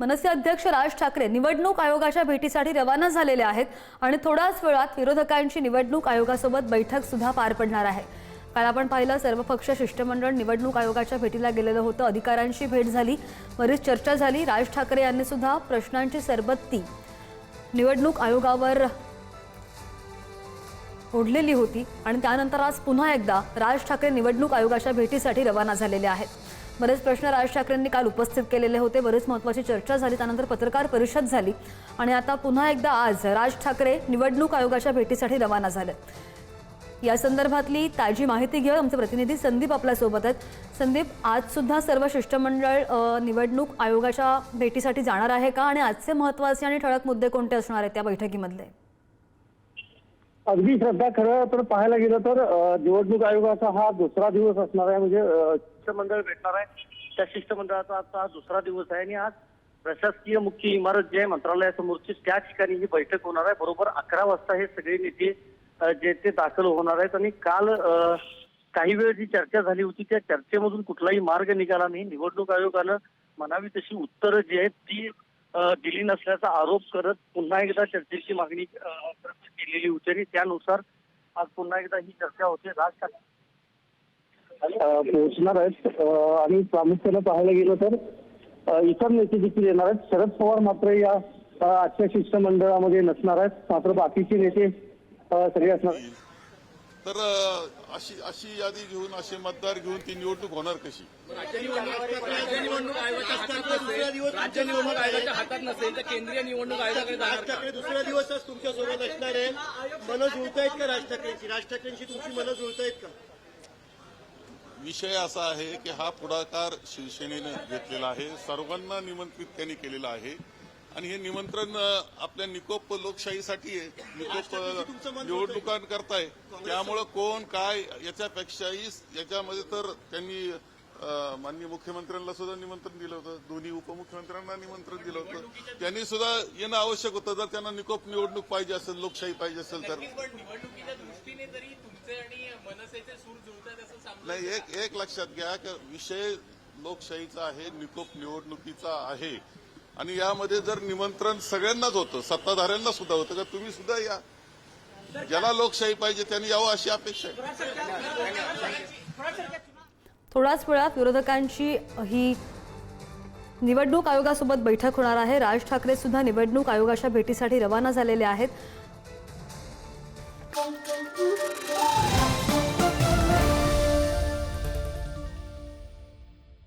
मनसे अध्यक्ष राज ठाकरे निवडणूक आयोगाच्या भेटीसाठी रवाना झालेले आहेत आणि थोड्याच वेळात विरोधकांची निवडणूक आयोगासोबत बैठक सुद्धा पार पडणार आहे. काल आपण पाहिलं सर्वपक्ष शिष्टमंडळ निवडणूक आयोगाच्या भेटीला गेलेलं होतं. अधिकाऱ्यांशी भेट झाली बरीच चर्चा झाली. राज ठाकरे यांनी सुद्धा प्रश्नांची सरबत्ती निवडणूक आयोगावर ओढलेली होती आणि त्यानंतर आज पुन्हा एकदा राज ठाकरे निवडणूक आयोगाच्या भेटीसाठी रवाना झालेले आहेत. बरेच प्रश्न राज ठाकरेंनी काल उपस्थित केलेले होते. बरीच महत्त्वाची चर्चा झाली. त्यानंतर पत्रकार परिषद झाली. आणि आता पुन्हा एकदा आज राज ठाकरे निवडणूक आयोगाच्या भेटीसाठी रवाना झाले. या संदर्भातली ताजी माहिती घेऊन आमचे प्रतिनिधी संदीप आपल्यासोबत आहेत. संदीप आज सुद्धा सर्व शिष्टमंडळ निवडणूक आयोगाच्या भेटीसाठी जाणार आहे का? आणि आजचे महत्त्वाचे आणि ठळक मुद्दे कोणते असणार आहेत त्या बैठकीमधले? अगदी श्रद्धा खरं तर पाहायला गेलं तर निवडणूक आयोगाचा हा दुसरा दिवस असणार आहे. म्हणजे शिष्टमंडळ भेटणार आहे. त्या शिष्टमंडळाचा आजचा हा दुसरा दिवस आहे. आणि आज प्रशासकीय मुख्य इमारत जी आहे मंत्रालयासमोरची त्या ठिकाणी ही बैठक होणार आहे. बरोबर अकरा वाजता हे सगळे नेते जे ते दाखल होणार आहेत. आणि काल काही वेळ जी चर्चा झाली होती त्या चर्चेमधून कुठलाही मार्ग निघाला नाही. निवडणूक आयोगानं म्हणावी तशी उत्तरं जी आहेत ती दिली नसल्याचा आरोप करत पुन्हा एकदा चर्चेची मागणी केलेली होती. आणि त्यानुसार आज पुन्हा एकदा ही चर्चा होते. राज ठाकरे. पोहोचणार आहेत. आणि प्रामुख्याने पाहायला गेलं तर इतर नेते देखील येणार आहेत. शरद पवार मात्र या आजच्या शिष्टमंडळामध्ये नसणार आहेत. मात्र बाकीचे नेते सगळे असणार आहेत. तर अशी अशी यादी घेऊन असे मतदार घेऊन ती निवडणूक होणार कशी? राज्य निवडणूक आयोगाच्या हातात नसेल तर केंद्रीय निवडणूक आयोगाकडे राज ठाकरे दुसऱ्या दिवसच तुमच्यासोबत असणार आहे मनं जुळतायत का राज ठाकरेंची राज ठाकरेंची तुमची मनं जुळतायत का विषय असा आहे की हा पुढाकार शिवसेनेनं घेतलेला आहे. सर्वांना निमंत्रित त्यांनी केलेला आहे. आणि हे निमंत्रण आपल्या निकोप लोकशाहीसाठी आहे. निकोप निवडणुका करताय. त्यामुळं कोण काय याच्यापेक्षाही याच्यामध्ये तर त्यांनी माननीय मुख्यमंत्र्यांना सुद्धा निमंत्रण दिलं होतं. दोन्ही उपमुख्यमंत्र्यांना निमंत्रण दिलं होतं. त्यांनी सुद्धा येणं आवश्यक होतं. जर त्यांना निकोप निवडणूक पाहिजे असेल लोकशाही पाहिजे असेल तर. नाही एक एक लक्षात घ्या की विषय लोकशाहीचा आहे निकोप निवडणुकीचा आहे. आणि यामध्ये जर निमंत्रण सगळ्यांनाच होतं सत्ताधाऱ्यांना सुद्धा होतं का तुम्ही सुद्धा या. ज्याला लोकशाही पाहिजे त्यांनी यावं अशी अपेक्षा आहे. थोड्याच वेळात विरोधकांची ही निवडणूक आयोगासोबत बैठक होणार आहे. राज ठाकरे सुद्धा निवडणूक आयोगाच्या भेटीसाठी रवाना झालेले आहेत.